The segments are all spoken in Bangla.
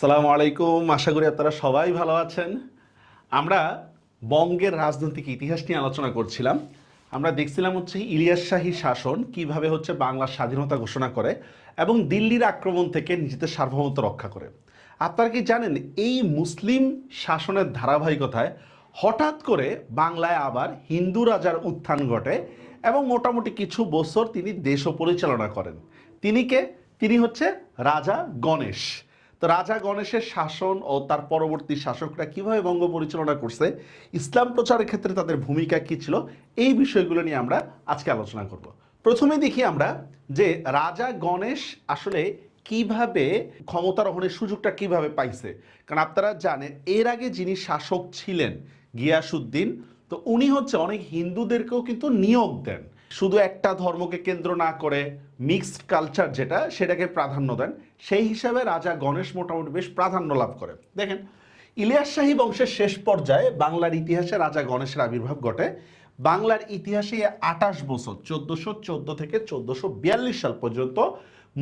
সালামু আলাইকুম, আশা করি আপনারা সবাই ভালো আছেন। আমরা বঙ্গের রাজনৈতিক ইতিহাস নিয়ে আলোচনা করছিলাম। আমরা দেখছিলাম হচ্ছে ইলিয়াস শাহী শাসন কীভাবে হচ্ছে বাংলার স্বাধীনতা ঘোষণা করে এবং দিল্লির আক্রমণ থেকে নিজেদের সার্বভৌমত্ব রক্ষা করে। আপনারা কি জানেন, এই মুসলিম শাসনের ধারাবাহিকতায় হঠাৎ করে বাংলায় আবার হিন্দু রাজার উত্থান ঘটে এবং মোটামুটি কিছু বছর তিনি দেশও পরিচালনা করেন। তিনি কে? তিনি হচ্ছে রাজা গণেশ। তো রাজা গণেশের শাসন ও তার পরবর্তী শাসকরা কীভাবে বঙ্গ পরিচালনা করছে, ইসলাম প্রচারের ক্ষেত্রে তাদের ভূমিকা কি ছিল, এই বিষয়গুলো নিয়ে আমরা আজকে আলোচনা করব। প্রথমে দেখি আমরা যে রাজা গণেশ আসলে কীভাবে ক্ষমতারোহণের সুযোগটা কীভাবে পাইছে। কারণ আপনারা জানেন, এর আগে যিনি শাসক ছিলেন গিয়াসুদ্দিন, তো উনি হচ্ছে অনেক হিন্দুদেরকেও কিন্তু নিয়োগ দেন। শুধু একটা ধর্মকে কেন্দ্র না করে মিক্সড কালচার যেটা সেটাকে প্রাধান্য দেন, সেই হিসাবে রাজা গণেশ মোটামুটি বেশ প্রাধান্য লাভ করে দেখেন, ইলিয়াস শাহী বংশের শেষ পর্যায়ে বাংলার ইতিহাসে রাজা গণেশের আবির্ভাব ঘটে। বাংলার ইতিহাসে আটাশ বছর, চোদ্দশো চোদ্দ থেকে চোদ্দশো বিয়াল্লিশ সাল পর্যন্ত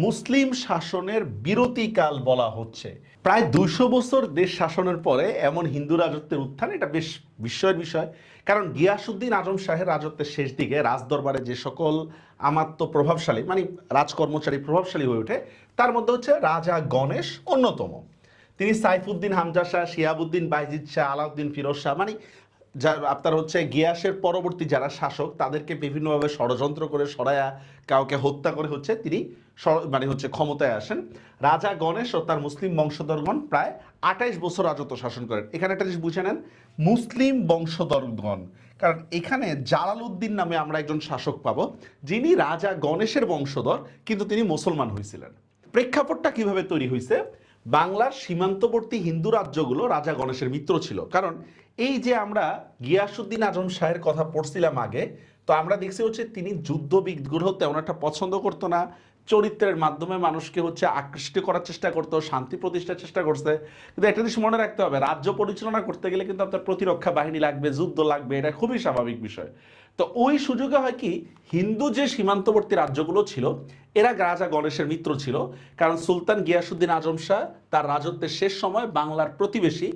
মুসলিম শাসনের বিরতিকাল বলা হচ্ছে। প্রায় দুইশো বছর দেশ শাসনের পরে এমন হিন্দু রাজত্বের উত্থান, এটা বেশ বিস্ময়ের বিষয়। কারণ গিয়াসুদ্দিন আজম শাহের রাজত্বের শেষ দিকে রাজদরবারে যে সকল আমাত্য প্রভাবশালী মানে রাজকর্মচারী প্রভাবশালী হয়ে ওঠে, তার মধ্যে হচ্ছে রাজা গণেশ অন্যতম। তিনি সাইফুদ্দিন হামজা শাহ, শিয়াবুদ্দিন বাইজিদ শাহ, আলাউদ্দিন ফিরোজ শাহ মানে যা আপনার হচ্ছে গিয়াসের পরবর্তী যারা শাসক, তাদেরকে বিভিন্নভাবে ষড়যন্ত্র করে সরায়া, কাউকে হত্যা করে হচ্ছে তিনি মানে হচ্ছে ক্ষমতায় আসেন। রাজা গণেশ ও তার মুসলিম বংশধরগণ প্রায় আঠাইশ বছর রাজত্ব শাসন করেন। এখানে একটা জিনিস বুঝে নেন, মুসলিম বংশধরগণ, কারণ এখানে জালালউদ্দিন নামে আমরা একজন শাসক পাব, যিনি রাজা গণেশের বংশধর, কিন্তু তিনি মুসলমান হয়েছিলেন। প্রেক্ষাপটটা কীভাবে তৈরি হয়েছে বাংলার সীমান্তবর্তী হিন্দু রাজ্যগুলো রাজা গণেশের মিত্র ছিল। কারণ এই যে আমরা গিয়াসুদ্দিন আজম শাহের কথা পড়ছিলাম আগে, তো আমরা দেখছি হচ্ছে তিনি যুদ্ধ বিগ্রহ তেমন একটা পছন্দ করতো না চরিত্রের মাধ্যমে মানুষকে হচ্ছে আকৃষ্ট করার চেষ্টা করতো, শান্তি প্রতিষ্ঠার চেষ্টা করছে। কিন্তু একটা জিনিস মনে রাখতে হবে, রাজ্য পরিচালনা করতে গেলে কিন্তু আপনার প্রতিরক্ষা বাহিনী লাগবে, যুদ্ধ লাগবে, এটা খুবই স্বাভাবিক বিষয়। তো ওই সুযোগে হয় কি, হিন্দু যে সীমান্তবর্তী রাজ্যগুলো ছিল, এরা রাজা গণেশের মিত্র ছিল। কারণ সুলতান গিয়াসুদ্দিন আজম শাহ তার রাজত্বের শেষ সময় বাংলার প্রতিবেশী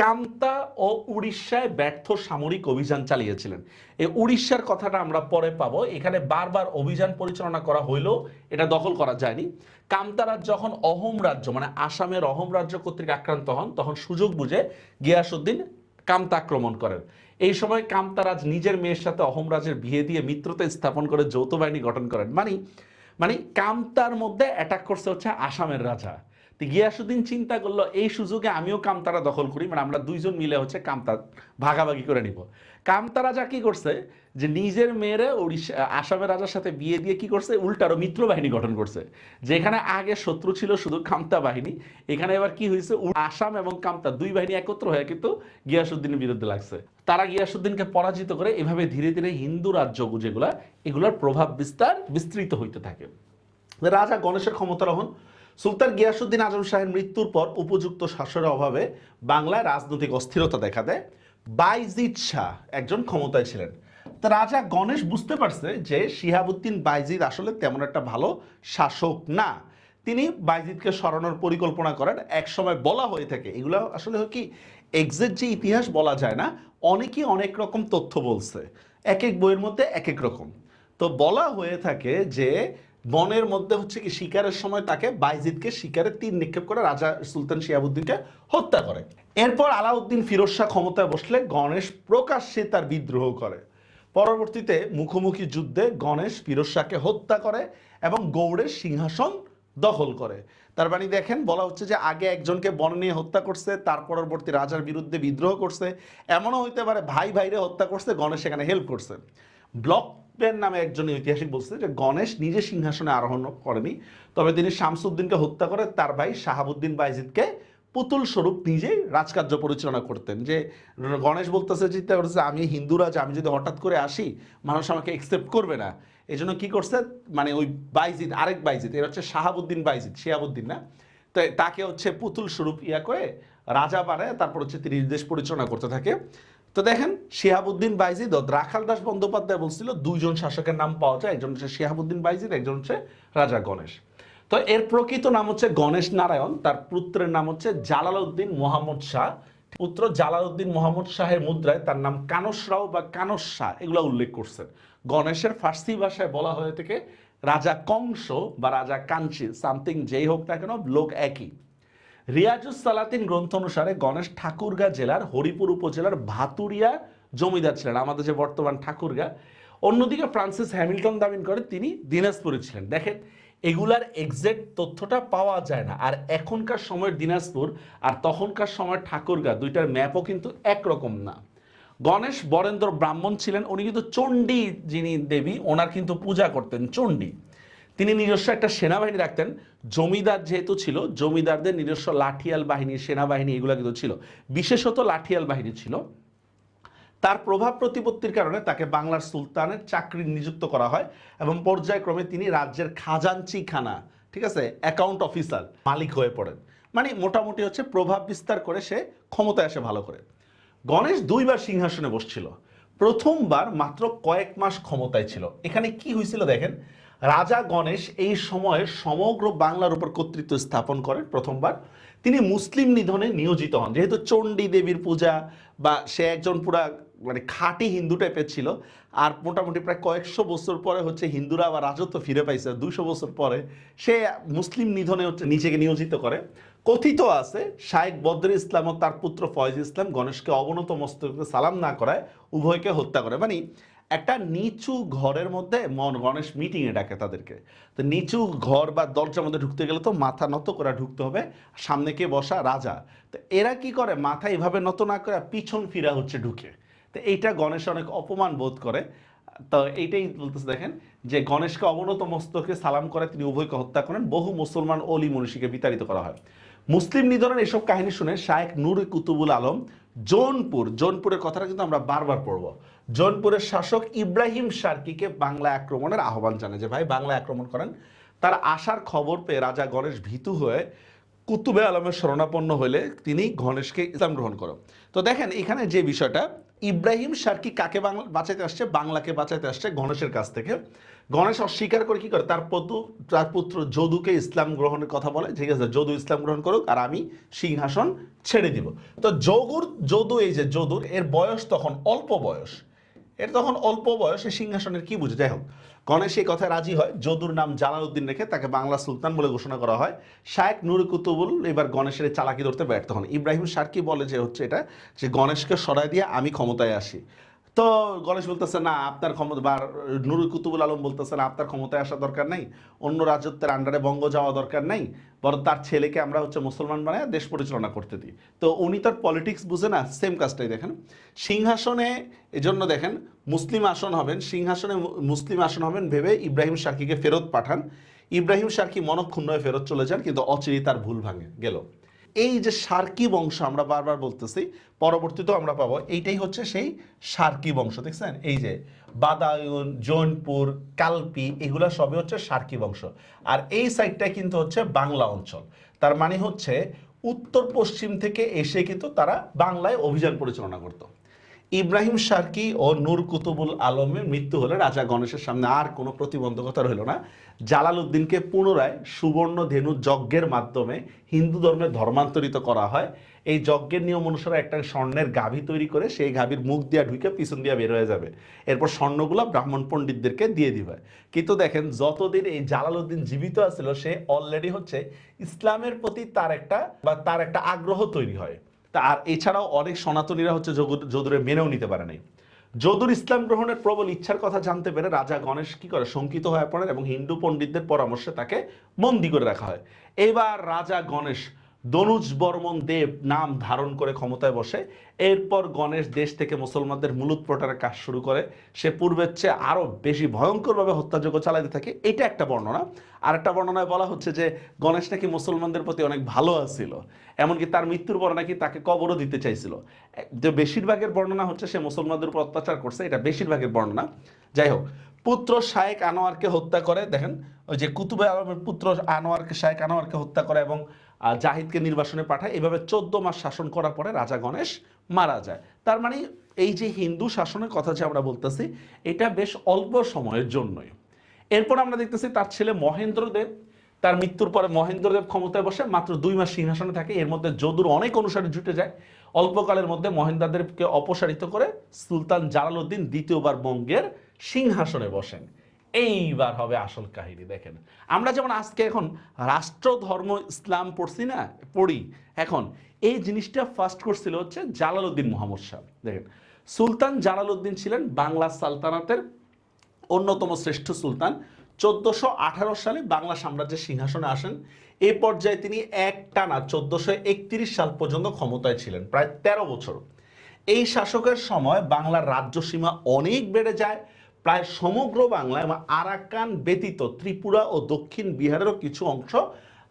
কামতা ও উড়িষ্যায় ব্যর্থ সামরিক অভিযান চালিয়েছিলেন। এই উড়িষ্যার কথাটা আমরা পরে পাবো। এখানে বারবার অভিযান পরিচালনা করা হইলেও এটা দখল করা যায়নি। কামতারাজ যখন অহোম রাজ্য মানে আসামের অহোম রাজ্য কর্তৃক আক্রান্ত হন, তখন সুযোগ বুঝে গিয়াসুদ্দিন কামতা আক্রমণ করেন। এই সময় কামতারাজ নিজের মেয়ের সাথে অহোম রাজের বিয়ে দিয়ে মিত্রতা স্থাপন করে যৌথ বাহিনী গঠন করেন। মানে মানে কামতার মধ্যে অ্যাটাক করছে হচ্ছে আসামের রাজা। তো গিয়াসুদ্দিন চিন্তা করল, এই সুযোগে আমিও কামতারা দখল করি মানে আমরা দুইজন মিলে হচ্ছে কামতা ভাগাভাগি করে নিব। কামতা রাজা কি করছে, যে নিজের মেয়েরে উড়িষ্যা আসামের রাজার সাথে বিয়ে দিয়ে কি করছে উল্টারও মিত্র বাহিনী গঠন করছে। যেখানে আগে শত্রু ছিল শুধু কামতা বাহিনী, এখানে এবার কি হয়েছে আসাম এবং কামতা দুই বাহিনী একত্র হয়ে কিন্তু গিয়াসুদ্দিনের বিরুদ্ধে লাগছে। তারা গিয়াসুদ্দিনকে পরাজিত করে এভাবে ধীরে ধীরে হিন্দু রাজ্য যেগুলা, এগুলার প্রভাব বিস্তার বিস্তৃত হইতে থাকে। রাজা গণেশের ক্ষমতা ক্ষমতারোহণ সুলতান গিয়াসুদ্দিন আজম শাহের মৃত্যুর পর উপযুক্ত শাসনের অভাবে বাংলায় রাজনৈতিক অস্থিরতা দেখা দেয়। বাইজিদ শাহ একজন ক্ষমতায় ছিলেন। তা রাজা গণেশ বুঝতে পারছে যে শিহাবুদ্দিন বাইজিদ আসলে তেমন একটা ভালো শাসক না। তিনি বাইজিদকে সরানোর পরিকল্পনা করেন এক সময় বলা হয়ে থাকে। এগুলো আসলে কি এক্সাক্ট যে ইতিহাস বলা যায় না, অনেকেই অনেক রকম তথ্য বলছে। এক এক বইয়ের মধ্যে এক এক রকম। তো বলা হয়ে থাকে যে বনের মধ্যে হচ্ছে কি শিকারের সময় তাকে বাইজিদকে শিকারে তীর নিক্ষেপ করে রাজা সুলতান শিয়াবুদ্দিনকে হত্যা করে। এরপর আলাউদ্দিন ফিরোজ শাহ ক্ষমতায় বসলে গণেশ প্রকাশ্যে তার বিদ্রোহ করে। পরবর্তীতে মুখোমুখি যুদ্ধে গণেশ ফিরোজ শাহকে হত্যা করে এবং গৌড়ের সিংহাসন দখল করে। তার মানে দেখেন, বলা হচ্ছে যে আগে একজনকে বন নিয়ে হত্যা করছে, তার পরবর্তী রাজার বিরুদ্ধে বিদ্রোহ করছে। এমনও হইতে পারে ভাই ভাইরে হত্যা করছে, গণেশ সেখানে হেল্প করছে। ব্লক পেন নামে একজন ঐতিহাসিক বলছে যে গণেশ নিজে সিংহাসনে আরোহণ করেনি। তবে তিনি শামসুদ্দিনকে হত্যা করে তার ভাই শাহাবুদ্দিন বাইজিদকে পুতুল স্বরূপ নিজেই রাজকার্য পরিচালনা করতেন। যে গণেশ বলতেছে, চিন্তা করতেছে, আমি হিন্দু রাজ, আমি যদি হঠাৎ করে আসি, মানুষ আমাকে একসেপ্ট করবে না। এই জন্য কী করছে মানে ওই বাইজিদ, আরেক বাইজিদ, এর হচ্ছে শাহাবুদ্দিন বাইজিদ, শিয়াবুদ্দিন না? তো তাকে হচ্ছে পুতুল স্বরূপ ইয়া করে রাজা বানায়, তারপর হচ্ছে তিনি দেশ পরিচালনা করতে থাকে। তো দেখেন, শিহাবুদ্দিন বাইজিদ রাখাল দাস বন্দ্যোপাধ্যায় বলছিল, দুইজন শাসকের নাম পাওয়া যায়, একজন হচ্ছে শিহাবুদ্দিন বাইজিদ একজন হচ্ছে রাজা গণেশ। তো এর প্রকৃত নাম হচ্ছে গণেশ নারায়ণ, তার পুত্রের নাম হচ্ছে জালালউদ্দিন মোহাম্মদ শাহ। পুত্র জালালউদ্দিন মোহাম্মদ শাহের মুদ্রায় তার নাম কানসরাও বা কানস শাহ, এগুলো উল্লেখ করছেন। গণেশের ফার্সি ভাষায় বলা হয়ে থেকে রাজা কংস বা রাজা কাঞ্চি, সামথিং যেই হোক না কেন, লোক একই। রিয়াজুস সালাতিন গ্রন্থ অনুসারে গণেশ ঠাকুরগাঁ জেলার হরিপুর উপজেলার ভাতুরিয়া জমিদার ছিলেন, আমাদের যে বর্তমান ঠাকুরগাঁ। অন্যদিকে ফ্রান্সিস হ্যামিল্টন দাবিন করে তিনি দিনাজপুরে ছিলেন। দেখেন, এগুলার এক্সাক্ট তথ্যটা পাওয়া যায় না। আর এখনকার সময়ের দিনাজপুর আর তখনকার সময়ের ঠাকুরগাঁ দুইটার ম্যাপও কিন্তু একরকম না। গণেশ বরেন্দ্র ব্রাহ্মণ ছিলেন, উনি কিন্তু চণ্ডী যিনি দেবী, ওনার কিন্তু পূজা করতেন, চণ্ডী। তিনি নিজস্ব একটা সেনাবাহিনী রাখতেন। জমিদার যেহেতু ছিল, জমিদারদের নিজস্ব লাঠিয়াল বাহিনী, সেনাবাহিনী এগুলো কিন্তু ছিল। বিশেষত লাঠিয়াল বাহিনী ছিল। তার প্রভাব প্রতিপত্তির কারণে তাকে বাংলার সুলতানের চাকরি নিযুক্ত করা হয় এবং পর্যায়ক্রমে তিনি রাজ্যের খাজাঞ্চি খানা ঠিক আছে অ্যাকাউন্ট অফিসার মালিক হয়ে পড়েন। মানে মোটামুটি হচ্ছে প্রভাব বিস্তার করে সে ক্ষমতায় আসে ভালো করে। গণেশ দুইবার সিংহাসনে বসছিল। প্রথমবার মাত্র কয়েক মাস ক্ষমতায় ছিল। এখানে কি হয়েছিল দেখেন? রাজা গণেশ এই সময়ে সমগ্র বাংলার উপর কর্তৃত্ব স্থাপন করেন প্রথমবার। তিনি মুসলিম নিধনে নিয়োজিত হন। যেহেতু চণ্ডী দেবীর পূজা বা সে একজন পুরা মানে খাঁটি হিন্দু টাইপের ছিল, আর মোটামুটি প্রায় কয়েকশো বছর পরে হচ্ছে হিন্দুরা আবার রাজত্ব ফিরে পাইছে। দুশো বছর পরে সে মুসলিম নিধনে হচ্ছে নিজেকে নিয়োজিত করে। কথিত আছে শায়েক বদর ইসলাম ও তার পুত্র ফয়েজ ইসলাম গণেশকে অবনত মস্তকে সালাম না করায় উভয়কে হত্যা করে। মানে একটা নিচু ঘরের মধ্যে মন গণেশ মিটিংয়ে ডাকে তাদেরকে। তো নিচু ঘর বা দরজার মধ্যে ঢুকতে গেলে তো মাথা নত করে ঢুকতে হবে, সামনে কে বসা? রাজা। তো এরা কি করে? মাথা এভাবে নত না করে পিছন ফিরা হচ্ছে ঢুকে। তো এইটা গণেশ অনেক অপমান বোধ করে। তো এইটাই বলতেছে, দেখেন, যে গণেশকে অবনত মস্তকে সালাম করে তিনি উভয়কে হত্যা করেন। বহু মুসলমান অলি মনীষীকে বিতাড়িত করা হয়। মুসলিম নিধনের এসব কাহিনী শুনে শায়েক নূর কুতুবুল আলম জোনপুর, জোনপুরের কথাটা কিন্তু আমরা বারবার পড়ব। জোনপুরের শাসক ইব্রাহিম সার্কিকে বাংলা আক্রমণের আহ্বান জানায় যে, ভাই বাংলা আক্রমণ করেন। তার আসার খবর পেয়ে রাজা গণেশ ভীতু হয়ে কুতুবে আলমের শরণাপন্ন হলে তিনি গণেশকে ইসলাম গ্রহণ করো তো দেখেন, এখানে যে বিষয়টা, ইব্রাহিম সার্কি কাকে বাংলা, বাঁচাইতে আসছে? বাংলাকে বাঁচাইতে আসছে গণেশের কাছ থেকে। গণেশ অস্বীকার করে কি করে? তার পুত্র তার পুত্র যদুকে ইসলাম গ্রহণের কথা বলে, ঠিক আছে, যদু ইসলাম গ্রহণ করুক আর আমি সিংহাসন ছেড়ে দিব। তো যগুর, যদু এই যে যদুর, এর বয়স তখন অল্প বয়স। এর তখন অল্প বয়সে সিংহাসনের কি বুঝে? যাই হোক, গণেশ এই কথায় রাজি হয়। যদুর নাম জালালউদ্দিন রেখে তাকে বাংলা সুলতান বলে ঘোষণা করা হয়। শায়েক নুর কুতুবুল এবার গণেশের চালাকি ধরতে ব্যর্থ হন। ইব্রাহিম সার্কি বলে যে হচ্ছে এটা, যে গণেশকে সরাই দিয়ে আমি ক্ষমতায় আসি। তো গণেশ বলতেছে, না, আপনার ক্ষমতা বা নুরুল কুতুবুল আলম বলতেছে, না, আপনার ক্ষমতায় আসা দরকার নেই। অন্য রাজত্বের আন্ডারে বঙ্গ যাওয়া দরকার নেই। বরং তার ছেলেকে আমরা হচ্ছে মুসলমান বানায় দেশ পরিচালনা করতে দিই। তো উনি তার পলিটিক্স বুঝে না সেম কাজটাই দেখেন। সিংহাসনে, এজন্য দেখেন, মুসলিম আসন হবেন, সিংহাসনে মুসলিম আসন হবেন ভেবে ইব্রাহিম সার্কিকে ফেরত পাঠান। ইব্রাহিম সার্কি মনক্ষুণ্ণ হয়ে ফেরত চলে যান, কিন্তু অচিরেই তার ভুল ভাঙে, গেল। এই যে সার্কি বংশ আমরা বারবার বলতেছি, পরবর্তীতেও আমরা পাবো। এইটাই হচ্ছে সেই সার্কি বংশ, দেখছেন? এই যে বাদায়ুন, জৈনপুর, কালপি, এগুলো সবই হচ্ছে সার্কি বংশ। আর এই সাইডটা কিন্তু হচ্ছে বাংলা অঞ্চল। তার মানে হচ্ছে উত্তর পশ্চিম থেকে এসে কিন্তু তারা বাংলায় অভিযান পরিচালনা করতো। ইব্রাহিম সার্কি ও নূর কুতুবুল আলমের মৃত্যু হলে রাজা গণেশের সামনে আর কোনো প্রতিবন্ধকতা রইল না। জালাল উদ্দিনকে পুনরায় সুবর্ণ ধেনু যজ্ঞের মাধ্যমে হিন্দু ধর্মে ধর্মান্তরিত করা হয়। এই যজ্ঞের নিয়ম অনুসারে একটা স্বর্ণের গাভী তৈরি করে সেই গাভীর মুখ দিয়া ঢুকে পিছন দিয়া বের হয়ে যাবে। এরপর স্বর্ণগুলো ব্রাহ্মণ পণ্ডিতদেরকে দিয়ে দিবে। কিন্তু দেখেন, যতদিন এই জালাল উদ্দিন জীবিত আছিল, সে অলরেডি হচ্ছে ইসলামের প্রতি তার একটা বা তার একটা আগ্রহ তৈরি হয়। তা আর এছাড়াও অনেক সনাতনীরা হচ্ছে যদু- যদুরে মেনেও নিতে পারে নাই। যদুর ইসলাম গ্রহণের প্রবল ইচ্ছার কথা জানতে পেরে রাজা গণেশ কি করে শঙ্কিত হয়ে পড়েন এবং হিন্দু পণ্ডিতদের পরামর্শে তাকে বন্দি করে রাখা হয়। এবার রাজা গণেশ দনুজ বর্মন দেব নাম ধারণ করে ক্ষমতায় বসে। এরপর গণেশ দেশ থেকে মুসলমানদের মূলত প্রটারের কাজ শুরু করে। সে পূর্বের চেয়ে আরও বেশি ভয়ঙ্করভাবে হত্যাযোগ্য চালাতে থাকে। এটা একটা বর্ণনা। আর একটা বর্ণনায় বলা হচ্ছে যে, গণেশ নাকি মুসলমানদের প্রতি অনেক ভালো আছিল। এমনকি তার মৃত্যুর পর নাকি তাকে কবরও দিতে চাইছিল। যে বেশিরভাগের বর্ণনা হচ্ছে সে মুসলমানদের উপর অত্যাচার করছে। এটা বেশিরভাগের বর্ণনা। যাই হোক পুত্র শায়েক আনোয়ারকে হত্যা করে, দেখেন, ওই যে কুতুবে আলমের পুত্র আনোয়ারকে, শায়েক আনোয়ারকে হত্যা করে এবং জাহিদকে নির্বাসনে পাঠায়, এভাবে চোদ্দ মাস শাসন করার পরে রাজা গণেশ মারা যায়। তার মানে এই যে হিন্দু শাসনের কথা যে আমরা বলতেছি, এটা বেশ অল্প সময়ের জন্যই। এরপর আমরা দেখতেছি তার ছেলে মহেন্দ্রদেব, তার মৃত্যুর পরে মহেন্দ্রদেব ক্ষমতায় বসে মাত্র দুই মাস সিংহাসনে থাকে, এর মধ্যে যদুর অনেক অনুসারী জুটে যায়। অল্পকালের মধ্যে মহেন্দ্রদেবকে অপসারিত করে সুলতান জালালউদ্দিন দ্বিতীয়বার বঙ্গের সিংহাসনে বসেন। এইবার হবে আসল কাহিনী, দেখেন। আমরা যেমন আজকে এখন রাষ্ট্র, ধর্ম, ইসলাম পড়ছি না, পড়ি। এখন এই জিনিসটা ফার্স্ট করছিল হচ্ছে জালালউদ্দিন মোহাম্মদ শাহ। দেখেন, সুলতান জালালউদ্দিন ছিলেন বাংলা সালতানাতের অন্যতম শ্রেষ্ঠ সুলতান। চোদ্দশো আঠারো সালে বাংলা সাম্রাজ্যের সিংহাসনে আসেন। এ পর্যায়ে তিনি এক টানা চোদ্দশো একত্রিশ সাল পর্যন্ত ক্ষমতায় ছিলেন, প্রায় তেরো বছর। এই শাসকের সময় বাংলার রাজ্য সীমা অনেক বেড়ে যায়। প্রায় সমগ্র বাংলা এবং আরাকান ব্যতীত ত্রিপুরা ও দক্ষিণ বিহারেরও কিছু অংশ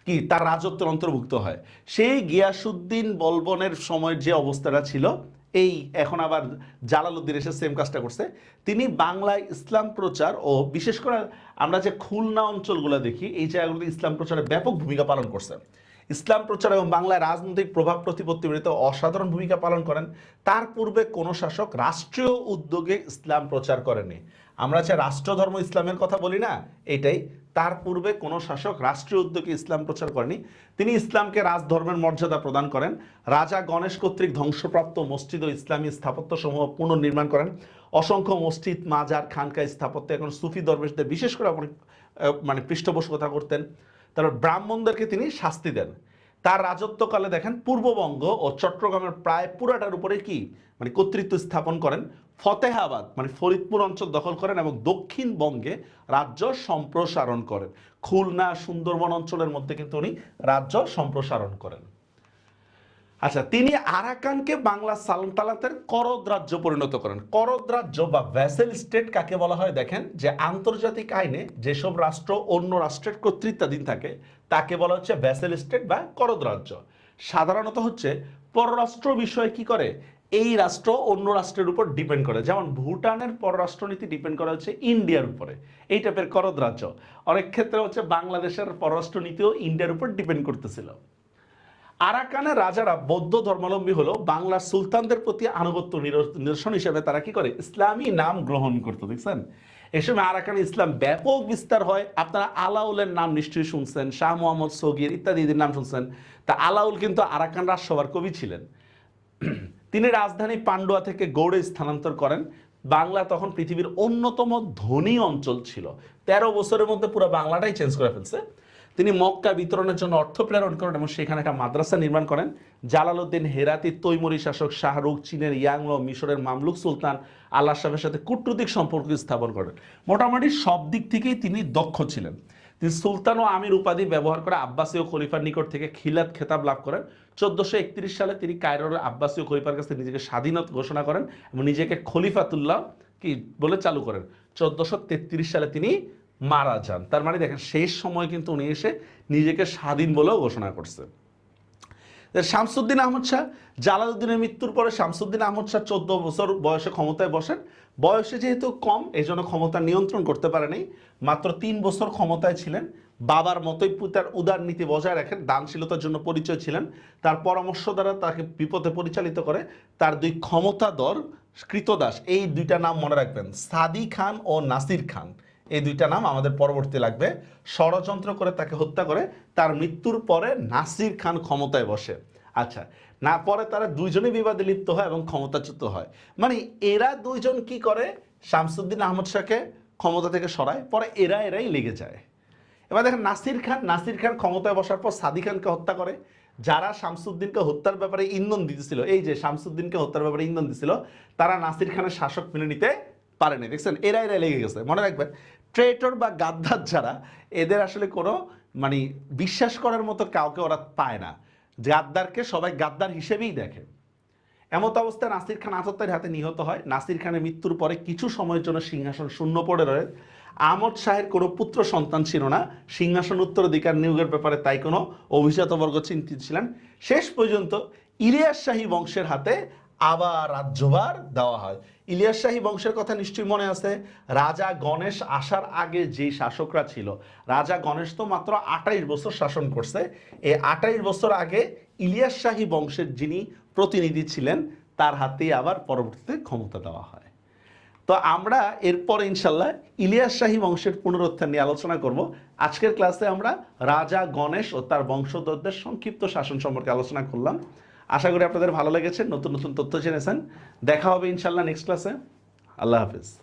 কি তার রাজত্বের অন্তর্ভুক্ত হয়। সেই গিয়াসুদ্দিন বলবনের সময়ের যে অবস্থাটা ছিল, এই এখন আবার জালালউদ্দিন এসে সেম কাজটা করছে। তিনি বাংলায় ইসলাম প্রচার ও বিশেষ করে আমরা যে খুলনা অঞ্চলগুলো দেখি, এই জায়গাগুলোতে ইসলাম প্রচারে ব্যাপক ভূমিকা পালন করছে ইসলাম প্রচার এবং বাংলায় রাজনৈতিক প্রভাব প্রতিপত্তিবৃত্ত অসাধারণ ভূমিকা পালন করেন, তার পূর্বে কোনো শাসক রাষ্ট্রীয় উদ্যোগে ইসলাম প্রচার করেনি। আমরা যে রাষ্ট্রধর্ম ইসলামের কথা বলি না, এটাই। তার পূর্বে কোনো শাসক রাষ্ট্রীয় উদ্যোগে ইসলাম প্রচার করেনি। তিনি ইসলামকে রাজধর্মের মর্যাদা প্রদান করেন। রাজা গণেশ কর্তৃক ধ্বংসপ্রাপ্ত মসজিদ ও ইসলামী স্থাপত্যসমূহ পুনর্নির্মাণ করেন। অসংখ্য মসজিদ, মাজার খানকা স্থাপত্য এখন সুফি দরবেশদের বিশেষ করে মানে পৃষ্ঠপোষকতা করতেন। তারপর ব্রাহ্মণদেরকে তিনি শাস্তি দেন। তার রাজত্বকালে দেখেন পূর্ববঙ্গ ও চট্টগ্রামের প্রায় পুরাটার উপরে কি? মানে কর্তৃত্ব স্থাপন করেন। ফতেহাবাদ মানে ফরিদপুর অঞ্চল দখল করেন এবং দক্ষিণবঙ্গে রাজ্য সম্প্রসারণ করেন। খুলনা, সুন্দরবন অঞ্চলের মধ্যে কিন্তু উনি রাজ্য সম্প্রসারণ করেন। আচ্ছা তিনি আরাকানকে বাংলা সালতালাতের করদ রাজ্য পরিণত করেন। করদ রাজ্য বা ভ্যাসেল স্টেট কাকে বলা হয় দেখেন? যে আন্তর্জাতিক আইনে যেসব রাষ্ট্র অন্য রাষ্ট্রের কর্তৃত্বাধীন থাকে, তাকে বলা হচ্ছে ভ্যাসেল স্টেট বা করদ রাজ্য। সাধারণত হচ্ছে পররাষ্ট্র বিষয়ে কি করে? এই রাষ্ট্র অন্য রাষ্ট্রের উপর ডিপেন্ড করে। যেমন ভুটানের পররাষ্ট্রনীতি ডিপেন্ড করা হচ্ছে ইন্ডিয়ার উপরে। এই টাইপের করদ রাজ্য। অনেক ক্ষেত্রে হচ্ছে বাংলাদেশের পররাষ্ট্রনীতিও ইন্ডিয়ার উপর ডিপেন্ড করতেছিল। আরাকানের রাজারা বৌদ্ধ ধর্মাবলম্বী হলো বাংলার সুলতানদের প্রতি আনুগত্য নির- নিদর্শন হিসেবে তারা কি করে? ইসলামী নাম গ্রহণ করতো, দেখছেন? এই সময় আরাকানে ইসলাম ব্যাপক বিস্তার হয়। আপনারা আলাউলের নাম নিশ্চয়ই শুনছেন, শাহ মোহাম্মদ সগির ইত্যাদি নাম শুনছেন। তা আলাউল কিন্তু আরাকান রাজসভার কবি ছিলেন। তিনি রাজধানী পান্ডুয়া থেকে গৌড়ে স্থানান্তর করেন। বাংলা তখন পৃথিবীর অন্যতম ধনী অঞ্চল ছিল। তেরো বছরের মধ্যে পুরো বাংলাটাই চেঞ্জ করে ফেলছে। তিনি মক্কা বিতরণের জন্য অর্থ প্রেরণ করেন এবং সেখানে একটা মাদ্রাসা নির্মাণ করেন। জালালউদ্দিন হেরাতি, তৈমুরি শাসক, শাহরুখ, চীনের ইয়াংলো, মিশরের মামলুক সুলতান, আল্লাহ সাহেবের সাথে কূটনৈতিক সম্পর্ক স্থাপন করেন। মোটামুটি সব দিক থেকেই তিনি দক্ষ ছিলেন। তিনি সুলতান ও আমির উপাধি ব্যবহার করে আব্বাসীয় খলিফার নিকট থেকে খিলাত খেতাব লাভ করেন। চোদ্দশো একত্রিশ সালে তিনি কায়রোর আব্বাসীয় খলিফার কাছে নিজেকে স্বাধীনতা ঘোষণা করেন এবং নিজেকে খলিফাতুল্লাহ কি বলে চালু করেন। চোদ্দশো তেত্রিশ সালে তিনি মারা যান। তার মানে দেখেন, শেষ সময় কিন্তু উনি এসে নিজেকে স্বাধীন বলেও ঘোষণা করছে। শামসুদ্দিন আহমদ শাহ, জালালউদ্দিনের মৃত্যুর পরে শামসুদ্দিন আহমদ শাহ চোদ্দ বছর বয়সে ক্ষমতায় বসেন। বয়সে যেহেতু কম এই জন্য ক্ষমতা নিয়ন্ত্রণ করতে পারেনি। মাত্র তিন বছর ক্ষমতায় ছিলেন। বাবার মতোই তার উদার নীতি বজায় রাখেন, দানশীলতার জন্য পরিচয় ছিলেন। তার পরামর্শ দ্বারা তাকে বিপদে পরিচালিত করে। তার দুই ক্ষমতাধর কৃতদাস, এই দুইটা নাম মনে রাখবেন, সাদি খান ও নাসির খান। এই দুইটা নাম আমাদের পরবর্তী লাগবে। ষড়যন্ত্র করে তাকে হত্যা করে, তার মৃত্যুর পরে নাসির খান ক্ষমতায় বসে। আচ্ছা না, পরে তারা দুইজনই বিবাদে লিপ্ত হয় এবং ক্ষমতাচ্যুত হয়। মানে এরা দুইজন কি করে? শামসুদ্দিন আহমদ শাহকে ক্ষমতা থেকে সরায়, পরে এরা এরাই লেগে যায়। এবার দেখেন নাসির খান নাসির খান ক্ষমতায় বসার পর সাদি খানকে হত্যা করে। যারা শামসুদ্দিনকে হত্যার ব্যাপারে ইন্ধন দিতেছিল, এই যে শামসুদ্দিনকে হত্যার ব্যাপারে ইন্ধন দিছিল তারা নাসির খানের শাসক মেনে নিতে পারেনি। দেখছেন, এরা এরা লেগে গেছে। মনে রাখবেন ট্রেটর বা গাদ্দার যারা, এদের আসলে কোনো মানে বিশ্বাস করার মতো কাউকে ওরা পায় না। গাদ্দারকে সবাই গাদ্দার হিসেবেই দেখে। এমত অবস্থায় নাসির খান আততায়ীর হাতে নিহত হয়। নাসির খানের মৃত্যুর পরে কিছু সময়ের জন্য সিংহাসন শূন্য পড়ে রয়ে। আহমদ শাহের কোনো পুত্র সন্তান ছিল না। সিংহাসন উত্তরাধিকার নিয়োগের ব্যাপারে তাই কোনো অভিজাতবর্গ চিন্তিত ছিলেন। শেষ পর্যন্ত ইলিয়াস শাহী বংশের হাতে আবার রাজ্যভার দেওয়া হয়। ইলিয়াস শাহী বংশের কথা নিশ্চয়ই মনে আছে? রাজা গণেশ আসার আগে যে শাসকরা ছিল, রাজা গণেশ তো মাত্র আঠাইশ বছর শাসন করছে। এই আঠাইশ বছর আগে ইলিয়াস শাহী বংশের যিনি প্রতিনিধি ছিলেন, তার হাতেই আবার পরবর্তীতে ক্ষমতা দেওয়া হয়। তো আমরা এরপর ইনশাল্লাহ ইলিয়াস শাহী বংশের পুনরুত্থান নিয়ে আলোচনা করব। আজকের ক্লাসে আমরা রাজা গণেশ ও তার বংশধরদের সংক্ষিপ্ত শাসন সম্পর্কে আলোচনা করলাম। আশা করি আপনাদের ভালো লেগেছে। নতুন নতুন তথ্য জেনেছেন। দেখা হবে ইনশাল্লাহ নেক্সট ক্লাসে আল্লাহ হাফিজ।